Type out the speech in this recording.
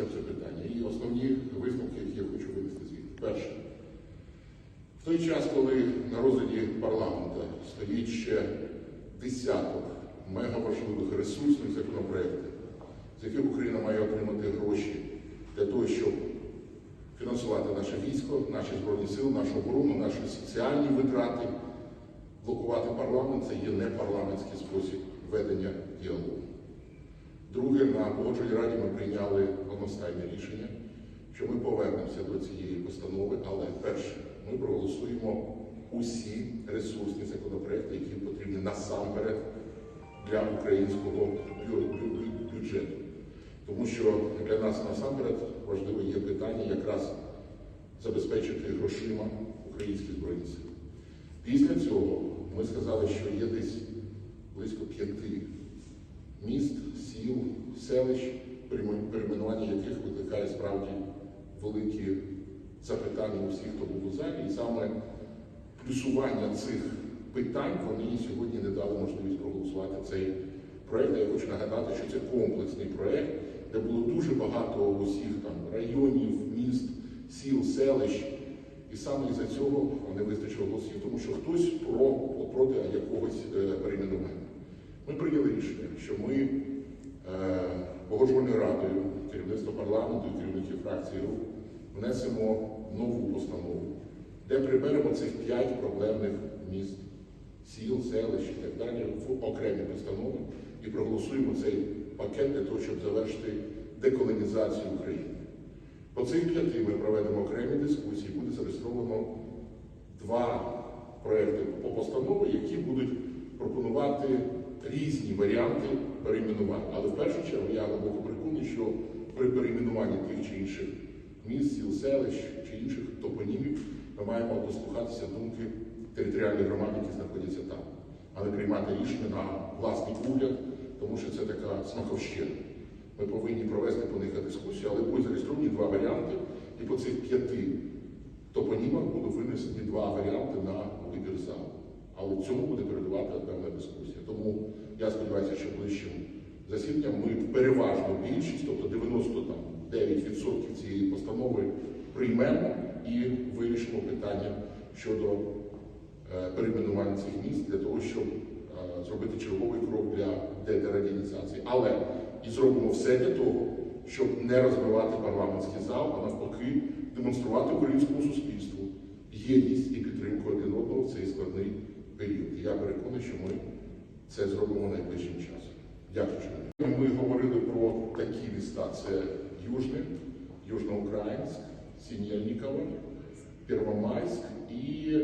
розберемо це питання. І основні висновки, які я хочу винести звідти. Перше. В той час, коли на розгляді парламенту стоїть ще десяток мегаважливих ресурсних законопроєктів, з яких Україна має отримати гроші для того, щоб фінансувати наше військо, наші збройні сили, нашу оборону, наші соціальні витрати, блокувати парламент це є не парламентський спосіб ведення діалогу. Друге, на погоджувальній раді ми прийняли одностайне рішення, що ми повернемося до цієї постанови, але перше, ми проголосуємо усі ресурсні законопроекти, які потрібні насамперед для українського бю- бю- бю- бюджету. Тому що для нас насамперед важливе є питання якраз забезпечити грошима українські збройні сили. Після цього ми сказали, що є десь близько п'яти міст, сіл, селищ, перейменування яких викликає справді великі запитання у всіх, хто був у залі. І саме плюсування цих питань вони сьогодні не дали можливість проголосувати цей проект. Я хочу нагадати, що це комплексний проект, де було дуже багато усіх там районів, міст, сіл, селищ. І саме із-за цього не вистачило голосів, тому що хтось про проти якогось е, перейменування. Ми прийняли рішення, що ми е, погоджувальною радою, керівництво парламенту і керівників фракції рух внесемо нову постанову, де приберемо цих п'ять проблемних міст, сіл, селищ і так далі в окремі постанови і проголосуємо цей пакет для того, щоб завершити деколонізацію України. По цих п'яти ми проведемо окремі дискусії, буде зареєстровано два проекти по постанові, які будуть пропонувати різні варіанти перейменувань. Але в першу чергу я глибоко переконаний, що при перейменуванні тих чи інших міст, сіл, селищ чи інших топонімів ми маємо дослухатися думки територіальних громад, які знаходяться там, а не приймати рішення на власний погляд, тому що це така смаковщина. Ми повинні провести по них дискусію, але будуть зареєстровані два варіанти, і по цих п'яти топонімах будуть винесені два варіанти на вибір залу. Але цьому буде передавати певна дискусія. Тому я сподіваюся, що ближчим засіданням ми переважну більшість, тобто 99% цієї постанови приймемо і вирішимо питання щодо е, перейменування цих міст для того, щоб е, зробити черговий крок для дерадянізації. Але і зробимо все для того, щоб не розбивати парламентський зал, а навпаки, демонструвати українському суспільству єдність і підтримку один одного в цей складний період. І я переконаний, що ми це зробимо найближчим часом. Дякую. Ми говорили про такі міста: це Южне, Южноукраїнськ, Сіньяльнікове, Первомайськ і,